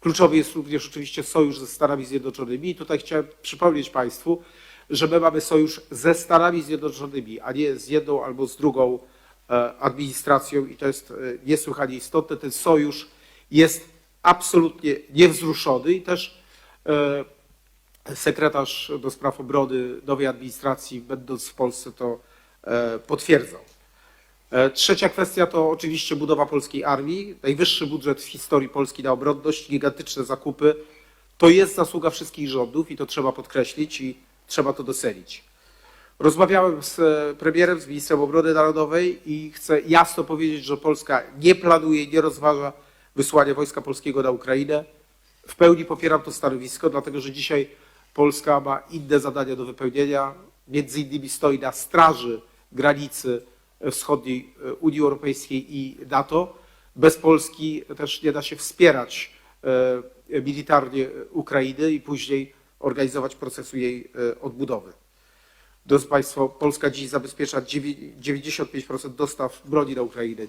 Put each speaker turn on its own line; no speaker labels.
Kluczowy jest również oczywiście sojusz ze Stanami Zjednoczonymi. I tutaj chciałem przypomnieć Państwu, że my mamy sojusz ze Stanami Zjednoczonymi, a nie z jedną albo z drugą e, administracją i to jest e, niesłychanie istotne. Ten sojusz jest absolutnie niewzruszony i też e, sekretarz do spraw obrony nowej administracji, będąc w Polsce, to potwierdzał. E, Trzecia kwestia to oczywiście budowa polskiej armii. Najwyższy budżet w historii Polski na obronność, gigantyczne zakupy. To jest zasługa wszystkich rządów i to trzeba podkreślić i trzeba to docenić. Rozmawiałem z e, premierem, z ministrem obrony narodowej i chcę jasno powiedzieć, że Polska nie planuje, nie rozważa wysłania wojska polskiego na Ukrainę. W pełni popieram to stanowisko, dlatego że dzisiaj Polska ma inne zadania do wypełnienia. Między innymi stoi na straży granicy wschodniej e, Unii Europejskiej i NATO. Bez Polski też nie da się wspierać e, militarnie Ukrainy i później organizować procesu jej e, odbudowy. Drodzy Państwo, Polska dziś zabezpiecza dziewię- 95% dostaw broni na Ukrainę.